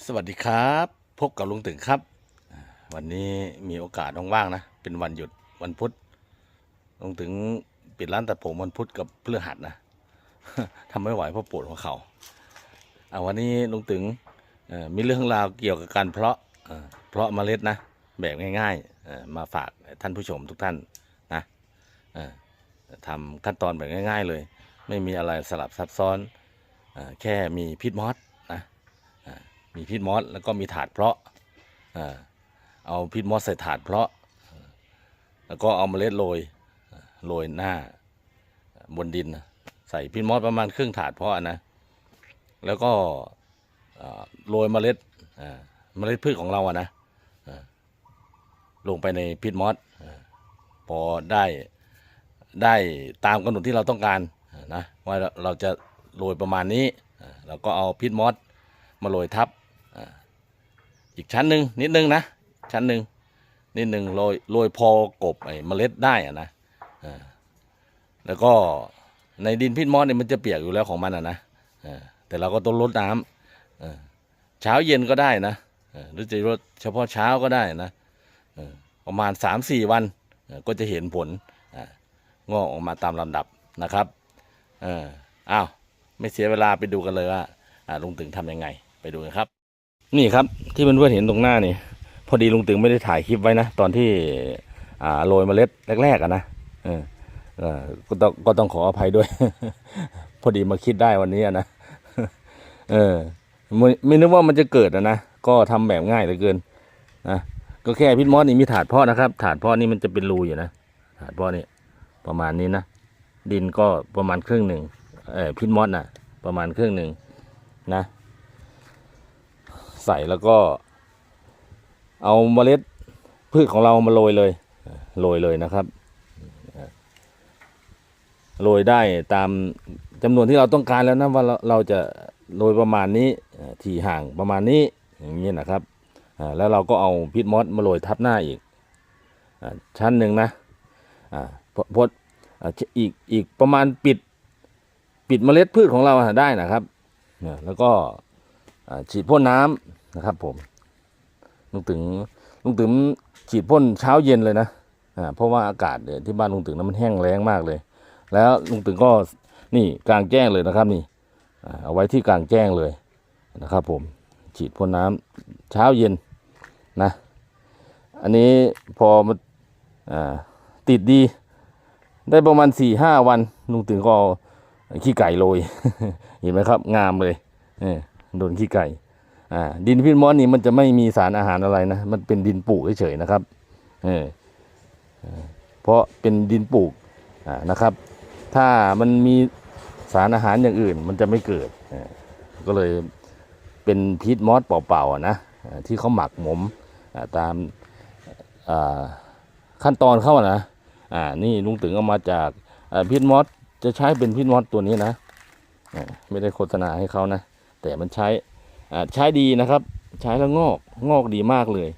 สวัสดีครับ พบกับลุงตึงครับ วันนี้มีโอกาสว่างๆนะ เป็นวันหยุดวันพุธลุงตึงปิดร้านตัดผมวันพุธกับเพฤหัสนะทำไม่ไหวเพราะปวดหัวเขา่าอ่าวันนี้ลุงตึงมีเรื่องราวเกี่ยวกับการเพาะเพาะเมล็ดนะ แบบง่ายๆมาฝากท่านผู้ชมทุกท่านนะทำขั้นตอนแบบง่าย ๆ เลย ไม่มีอะไรสลับซับซ้อนแค่มีพิษมอส มีพิษมอสแล้วก็มีถาดเพาะเอาพิษมอสใส่ถาดเพาะ แล้วก็เอาเมล็ดโรยโรยหน้าบนดิน ใส่พิษมอสประมาณครึ่งถาดเพาะนะ แล้วก็โรยเมล็ดเมล็ดพืชของเราอะนะลงไปในพิษมอสพอได้ได้ตามกำหนดที่เราต้องการนะว่าเราเราจะโรยประมาณนี้ เราก็เอาพิษมอสมาโรยทับ อีกชั้นหนึ่งนิดนึงนะ ชั้นหนึ่งนิดหนึ่งโรยโรยพอกบไอ้เมล็ดได้อะนะอแล้วก็ในดินพิษมอสเนี่ยมันจะเปียกอยู่แล้วของมันอะนะแต่เราก็ต้องลดน้ำเช้าเย็นก็ได้นะหรือจะลดเฉพาะเช้าก็ได้นะประมาณสามสี่วันก็จะเห็นผลงอกออกมาตามลำดับนะครับอ้าวไม่เสียเวลาไปดูกันเลยว่าลุงตึงทำยังไง ไปดูกันครับ นี่ครับที่เพื่อนๆเห็นตรงหน้านี่พอดีลุงตึงไม่ได้ถ่ายคลิปไว้นะ ตอนที่อ่าโรยเมล็ดแรกๆอะนะเออก็ต้องก็ต้องขออภัยด้วย พอดีมาคิดได้วันนี้อะนะเออไม่ไม่นึกว่ามันจะเกิดอะนะก็ทำแบบง่ายเหลือเกินนะก็แค่พิษมอสนี่มีถาดพาะนะครับ ถาดพาะนี่มันจะเป็นรูอยู่นะถาดพาะนี่ประมาณนี้นะดินก็ประมาณครึ่งหนึ่งเออพิษมอสน่ะประมาณครึ่งหนึ่งนะ ใส่แล้วก็ เอาเมล็ดพืชของเรามาโรยเลยโรยเลยนะครับโรยได้ตามจำนวนที่เราต้องการแล้วนะว่าเราเราจะโรยประมาณนี้ที่ห่างประมาณนี้อย่างนี้นะครับแล้วเราก็เอาพิษมอสมาโรยทับหน้าอีกอชั้นหนึ่งนะอ่าพอพออ่าอีกอีกประมาณปิดปิดเมล็ดพืชของเราได้นะครับเนี่ยแล้วก็ ฉีดพ่นน้ำนะครับ ผมลุงถึงลุงถึงฉีดพ่นเช้าเย็นเลยนะอ่าเพราะว่าอากาศเนี่ยที่บ้านลุงถึงนั้นมันแห้งแล้งมากเลย แล้วลุงถึงก็นี่กลางแจ้งเลยนะครับ นี่เอาไว้ที่กลางแจ้งเลยนะครับ ผมฉีดพ่นน้ำเช้าเย็นนะ อันนี้พอมันอ่าติดดี ได้ประมาณสี่ห้าวันลุงถึงก็ขี้ไก่โรยเห็นไหมครับ งามเลยเออ โดนขี้ไก่อ่าดินพิษมอสนี่มันจะไม่มีสารอาหารอะไรนะ มันเป็นดินปลูกเฉยๆนะครับเออเพราะเป็นดินปลูกอ่านะครับ ถ้ามันมีสารอาหารอย่างอื่นมันจะไม่เกิดก็เลยเป็นพิษมอสเปล่าๆนะที่เขาหมักหมมตามขั้นตอนเขานะอ่านี่ลุงตึงเอามาจากพิษมอสจะใช้เป็นพิษมอสตัวนี้นะ ไม่ได้โฆษณาให้เขานะ แต่มันใช้ใช้ดีนะครับ ใช้แล้วงอกงอกดีมากเลย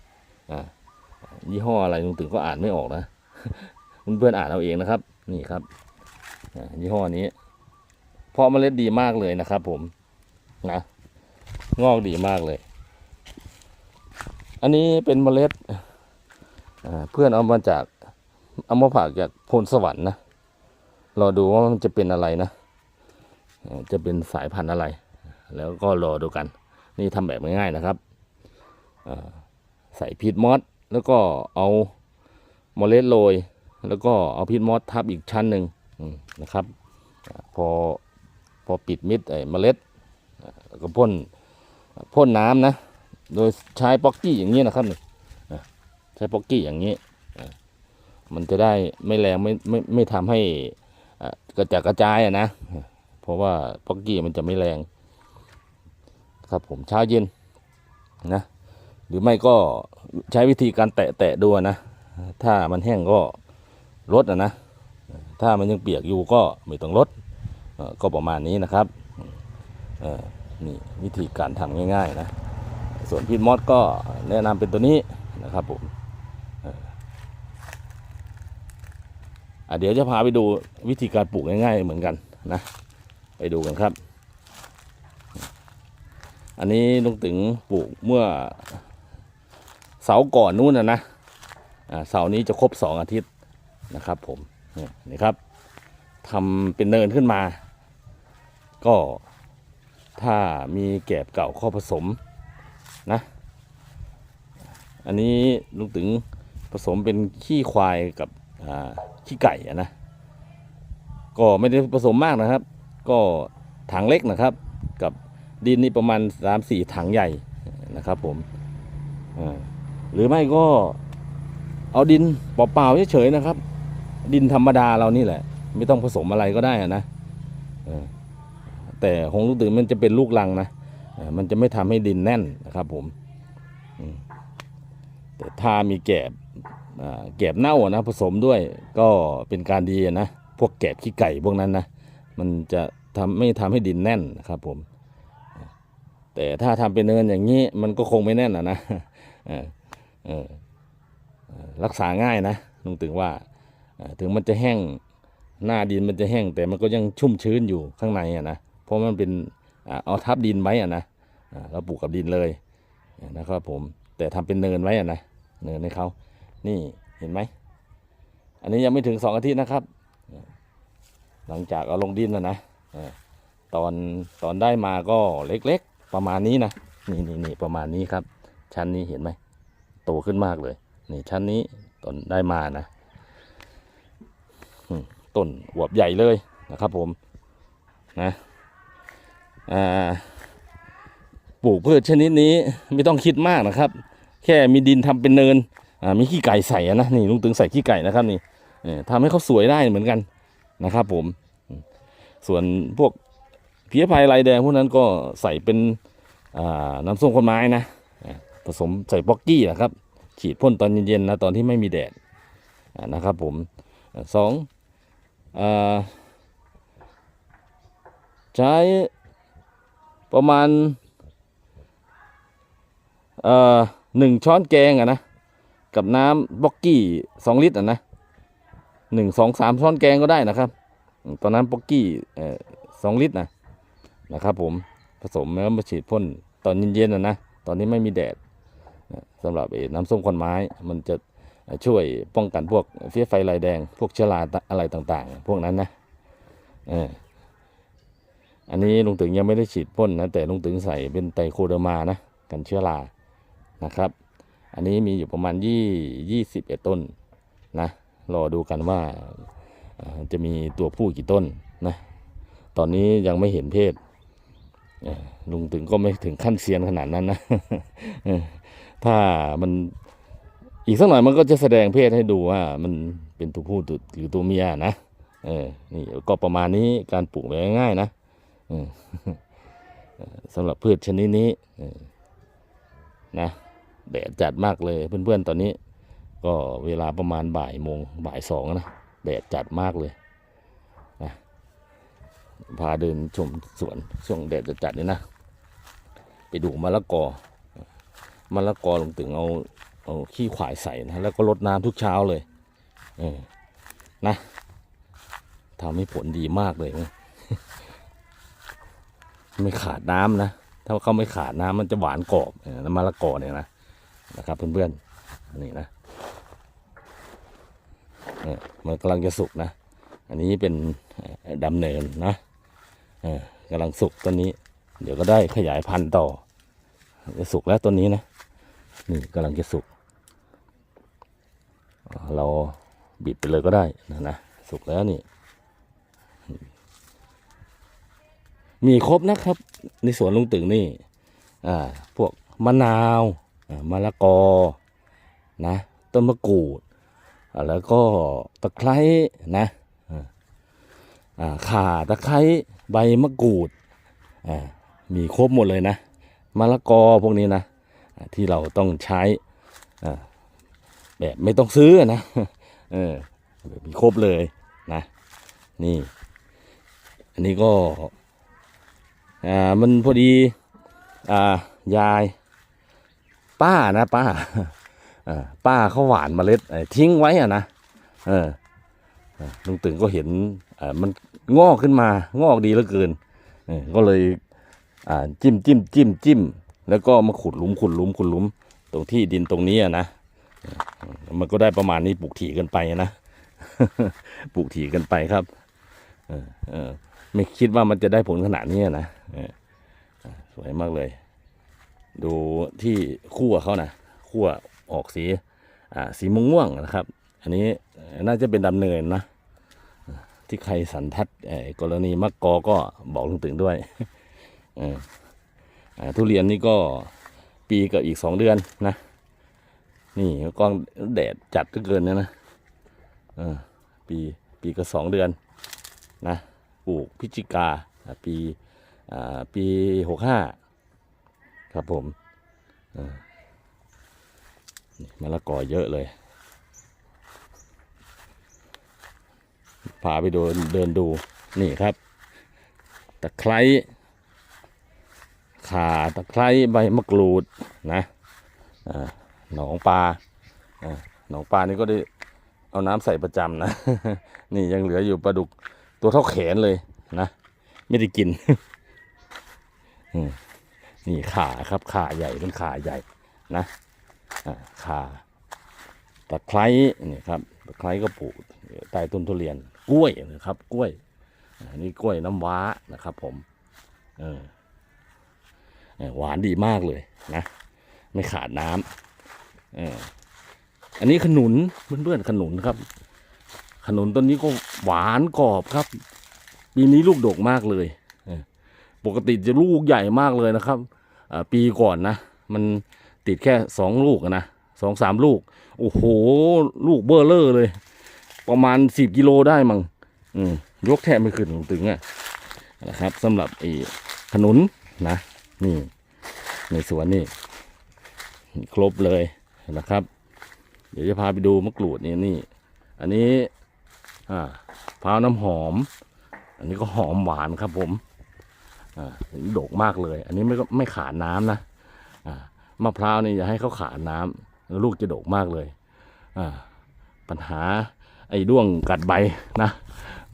ยี่ห้ออะไรลุงถึงก็อ่านไม่ออกนะเพื่อนๆอ่านเอาเองนะครับ นี่ครับยี่ห้อนี้เพราะเมล็ดดีมากเลยนะครับ ผมนะงอกดีมากเลย อันนี้เป็นเมล็ดเพื่อนเอามาจากเอามาฝาจากพลสวรรค์นะรอดูว่ามันจะเป็นอะไรนะ จะเป็นสายพันธุ์อะไร แล้วก็รอดูกัน นี่ทำแบบง่ายๆนะครับใส่พีทมอสแล้วก็เอาเมล็ดโรย แล้วก็เอาพีทมอสทับอีกชั้นหนึ่งนะครับพอพอปิดมิดไอ้เมล็ดก็พ่นพ่นน้ำนะ โดยใช้ป๊อกกี้อย่างนี้นะครับนี่อ่าใช้ป๊อกกี้อย่างนี้มันจะได้ไม่แรงไม่ไม่ไม่ทำให้อะกระจัดกระจายอะนะ เพราะว่าป๊อกกี้มันจะไม่แรง ครับผมเช้าเย็นนะหรือไม่ก็ใช้วิธีการแตะแตะดูนะ ถ้ามันแห้งก็ลดอะนะ ถ้ามันยังเปียกอยู่ก็ไม่ต้องลดก็ประมาณนี้นะครับนี่วิธีการทำง่ายๆนะ ส่วนพีทมอสก็แนะนำเป็นตัวนี้นะครับผมเดี๋ยวจะพาไปดูวิธีการปลูกง่ายๆเหมือนกันนะ ไปดูกันครับ อันนี้ลุงตึงปลูกเมื่อเสาร์ก่อนนู้นนะนะเสาร์นี้จะครบสองอาทิตย์นะครับ ผมนี่ครับทำเป็นเนินขึ้นมา ก็ถ้ามีแกบเก่าข้าผสมนะ อันนี้ลุงตึงผสมเป็นขี้ควายกับขี้ไก่ะนะ ก็ไม่ได้ผสมมากนะครับ ก็ถังเล็กนะครับ ดินนี่ประมาณสามสี่ถังใหญ่นะครับผมหรือไม่ก็เอาดินเปล่าๆเฉยๆนะครับ ดินธรรมดาเรานี่แหละ ไม่ต้องผสมอะไรก็ได้นะแต่ของลูกตื่นมันจะเป็นลูกลังนะมันจะไม่ทำให้ดินแน่นนะครับผมแต่ถ้ามีแกบแกบเน่านะผสมด้วยก็เป็นการดีนะ พวกแกบขี้ไก่พวกนั้นนะ มันจะทำไม่ทำให้ดินแน่นนะครับผม แต่ถ้าทำเป็นเนินอย่างนี้มันก็คงไม่แน่นอะนะออเออเออรักษาง่ายนะลุงถึงว่าถึงมันจะแห้งหน้าดินมันจะแห้ง แต่มันก็ยังชุ่มชื้นอยู่ข้างในอะนะเพราะมันเป็นเอาทับดินไว้อะนะอ่าเราปลูกกับดินเลยนะครับผมแต่ทำเป็นเนินไว้อะนะเนินให้เขานี่เห็นไหมอันนี้ยังไม่ถึงสองอาทิตย์นะครับ หลังจากเอาลงดินแล้วนะตอนตอนได้มาก็เล็ก ประมาณนี้นะนี่นี่นี่ประมาณนี้ครับ ชั้นนี้เห็นไหมโตขึ้นมากเลย นี่ชั้นนี้ตอนได้มานะต้นอวบใหญ่เลยนะครับผมนะปลูกพืชชนิดนี้ไม่ต้องคิดมากนะครับ แค่มีดินทำเป็นเนินมีขี้ไก่ใส่นะนี่ลุงตึงใส่ขี้ไก่นะครับนี่เออทำให้เขาสวยได้เหมือนกันนะครับผมอืมส่วนพวก เพี้ยพายลายแดงพวกนั้นก็ใส่เป็นน้ำส้มคนไม้นะ ผสมใส่ป๊อกกี้นะครับ ฉีดพ่นตอนเย็นๆนะตอนที่ไม่มีแดดนะครับผมสองอใช้ประมาณหนึ่งช้อนแกงอะนะกับน้ำบ็อกกี้สองลิตรอะนะหนึ่งสองสามช้อนแกงก็ได้นะครับ ตอนนั้นป๊อกกี้สองลิตรนะ นะครับผมผสมแล้วมาฉีดพ่นตอนเย็นๆนะนะตอนนี้ไม่มีแดดนะสำหรับไอ้น้ำส้มควันไม้มันจะช่วยป้องกันพวกเฟี้ยไฟลายแดง พวกเชื้อราอะไรต่างๆ พวกนั้นนะอออันนี้ลุงตึงยังไม่ได้ฉีดพ่นนะแต่ลุงตึงใส่เป็นไตโคเดอร์มานะกันเชื้อรานะครับ อันนี้มีอยู่ประมาณยี่ยี่สิบเอ็ดต้นนะรอดูกันว่าจะมีตัวผู้กี่ต้นนะตอนนี้ยังไม่เห็นเพศ ลุงถึงก็ไม่ถึงขั้นเซียนขนาดนั้นนะถ้ามันอีกสักหน่อยมันก็จะแสดงเพศให้ดูว่า มันเป็นตัวผู้หรือตัวเมียนะเออนี่ก็ประมาณนี้การปลูกแบบง่ายๆนะสำหรับพืชชนิดนี้นะแดดจัดมากเลยเพื่อนๆตอนนี้ ก็เวลาประมาณบ่ายโมงบ่ายสองนะแดดจัดมากเลย พาเดินชมสวนช่วงแดดจ,จัดนี่นะ ไปดูมะละกอมะละกอลงถึงเอาเอาขี้ขวายใส่นะแล้วก็รดน้ำทุกเช้าเลยเออนะทำให้ผลดีมากเลยนะไม่ขาดน้ำนะ ถ้าเขาไม่ขาดน้ำมันจะหวานกรอบเออน้ำมะละกอเนี่ยนะนะครับเพื่อนๆนี่นะเนี่ยมันกำลังจะสุกนะ อันนี้เป็นดำเนินนะ กำลังสุกต้นนี้ เดี๋ยวก็ได้ขยายพันธุ์ต่อจะสุกแล้วต้นนี้นะนี่กำลังจะสุก เราบิดไปเลยก็ได้นะนะสุกแล้วนี่ มีครบนะครับ ในสวนลุงตึงนี่ อ่า พวกมะนาวมะละกอ นะ ต้นมะกรูด แล้วก็ตะไคร้นะ อ่าอ่าข่าตะไคร้ ใบมะกรูดอ่ามีครบหมดเลยนะมะละกอพวกนี้นะที่เราต้องใช้อ่าแบบไม่ต้องซื้อนะเออมีครบเลยนะนี่ อันนี้ก็อ่ามันพอดีอ่ายาย ป้านะป้าอ่อป้าเขาหวานเมล็ดทิ้งไว้อะนะเออ ลุงตึงก็เห็นมันงอกขึ้นมางอกดีเหลือเกินก็เลยจิ้มจิ้มจิ้มจิ้มแล้วก็มาขุดหลุมขุดหลุมขุดหลุมตรงที่ดินตรงนี้นะมันก็ได้ประมาณนี้ปลูกถี่กันไปนะปลูกถี่กันไปครับเออไม่คิดว่ามันจะได้ผลขนาดนี้นะสวยมากเลย ดูที่คั่วเขานะคั่วออกสีสีม่วงๆนะครับ อันนี้น่าจะเป็นดำเนินนะ ที่ใครสันทัดกรณีมะกกอก็บอกลุงตึงด้วยทุเรียนนี่ก็ปีกับอีกสองเดือนนะ นี่กล้องแดดจัดเหลือเกินเนี่ยนะปีปีกับสองเดือนนะปลูกพิจิกาปีปีหกห้าครับผมมะละกอเยอะเลย พาไปเดินเดินดูนี่ครับตะไคร้ข่าตะไคร้ใบมะกรูดนะหนองปลาหนองปลานี่ก็ได้เอาน้ำใส่ประจำนะ นี่ยังเหลืออยู่ปลาดุกตัวเท่าแขนเลยนะ ไม่ได้กินนี่ขาครับขาใหญ่เป็นขาใหญ่นะขา ตะไคร้นี่ครับตะไคร้ก็ปลูกใต้ต้นทุเรียน กล้วยนะครับ กล้วยอันนี้กล้วยน้ำว้านะครับ ผมเออหวานดีมากเลยนะ ไม่ขาดน้ำเอออันนี้ขนุนเพื่อนๆขนุนครับ ขนุนต้นนี้ก็หวานกรอบครับปีนี้ลูกดกมากเลยปกติจะลูกใหญ่มากเลยนะครับปีก่อนนะ มันติดแค่สองลูกนะ สองสามลูก โอ้โห ลูกเบอร์เลอร์เลย ประมาณสิบกิโลได้มั้งอืมยกแทบไม่ขึ้นลงตึงอะนะครับสำหรับไอ้ขนุนนะ นี่ในสวนนี่ครบเลยนะครับ เดี๋ยวจะพาไปดูมะกรูดนี่นี่ อันนี้อ่าพร้าวน้ำหอม อันนี้ก็หอมหวานครับผมอ่าโดกมากเลย อันนี้ไม่ก็ไม่ขาดน้ำนะอ่ามะพร้าวนี่อย่าให้เขาขาดน้ำ ลูกจะโดกมากเลยอ่าปัญหาไอ้ด้วงกัดใบนะ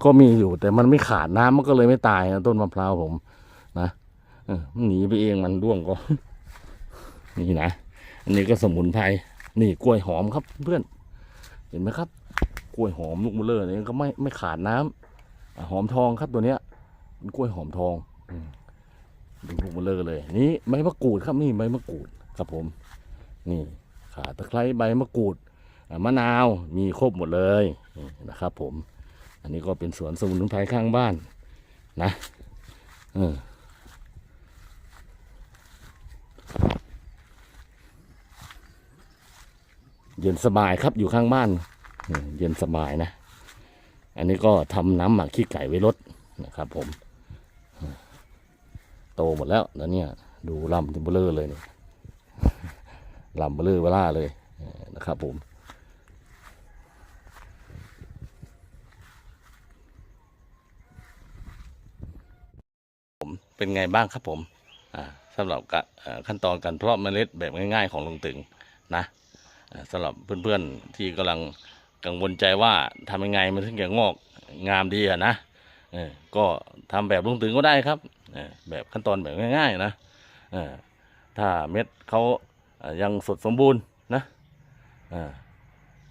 ก็มีอยู่แต่มันไม่ขาดน้ำมันก็เลยไม่ตายนะต้นมะพร้าวผม นะมันหนีไปเองมันด้วงก็ นี่นะอันนี้ก็สมุนไพรนี่กล้วยหอมครับเพื่อน เห็นไหมครับ กล้วยหอมลูกมะเลอนี่ก็ไม่ไม่ขาดน้ำหอมทองครับตัวเนี้ยเป็นกล้วยหอมทองอืมเป็นลูกมะเลอเลย นี่ใบมะกรูดครับนี่ใบมะกรูดครับผม นี่ ขาตะไคร้ใบมะกรูดมะนาวมีครบหมดเลยนะครับผม อันนี้ก็เป็นสวนสมุนไพรข้างบ้านนะเออเย็นสบายครับอยู่ข้างบ้าน เย็นสบายนะ อันนี้ก็ทำน้ำหมักขี้ไก่ไว้ลดนะครับผม โตหมดแล้วแล้วเนี่ย ดูลำเบลอเลยเนี่ย ลำเบลอเวล่าเลยนะครับผมเป็นไงบ้างครับผมสำหรับขั้นตอนการเพาะเมล็ดแบบง่าย ๆ ของลุงตึงนะสำหรับเพื่อนๆที่กำลังกังวลใจว่าทำยังไงมันถึงจะงอกงามดีอะนะก็ทำแบบลุงตึงก็ได้ครับแบบขั้นตอนแบบง่าย ๆ นะถ้าเม็ดเขา ยังสดสมบูรณ์นะ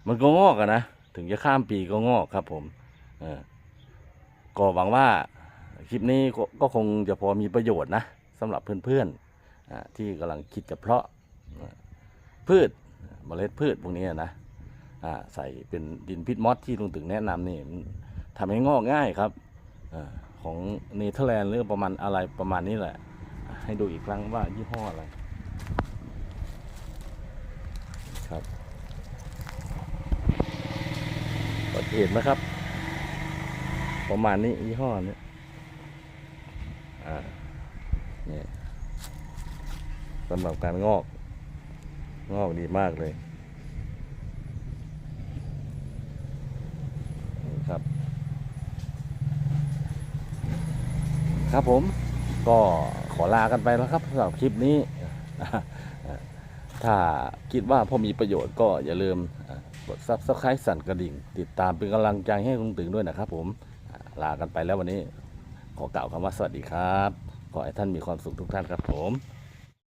มันก็งอกอะนะถึงจะข้ามปีก็งอกครับผมก็หวังว่าคลิปนี้ก็คงจะพอมีประโยชน์นะสำหรับเพื่อนๆอ่าที่กำลังคิดจะเพาะพืชเมล็ดพืชพวกนี้นะใส่เป็นดินพิษมอสที่ลุงตึงแนะนำนี่ทำให้งอกง่ายครับอของเนเธอร์แลนด์หรือประมาณอะไรประมาณนี้แหละ ให้ดูอีกครั้งว่ายี่ห้ออะไร ครับก็เห็นไหมครับ ประมาณนี้ยี่ห้อนี้อ่านี่สำหรับการงอก งอกดีมากเลยครับ ครับผมก็ขอลากันไปแล้วครับสำหรับคลิปนี้ ถ้าคิดว่าพอมีประโยชน์ก็อย่าลืมกดซับสไครต์สั่นกระดิ่ง ติดตามเป็นกำลังใจให้ลุงตึงด้วยนะครับผมลากันไปแล้ววันนี้ ขอกล่าวคำว่าสวัสดีครับ ขอให้ท่านมีความสุขทุกท่านครับผม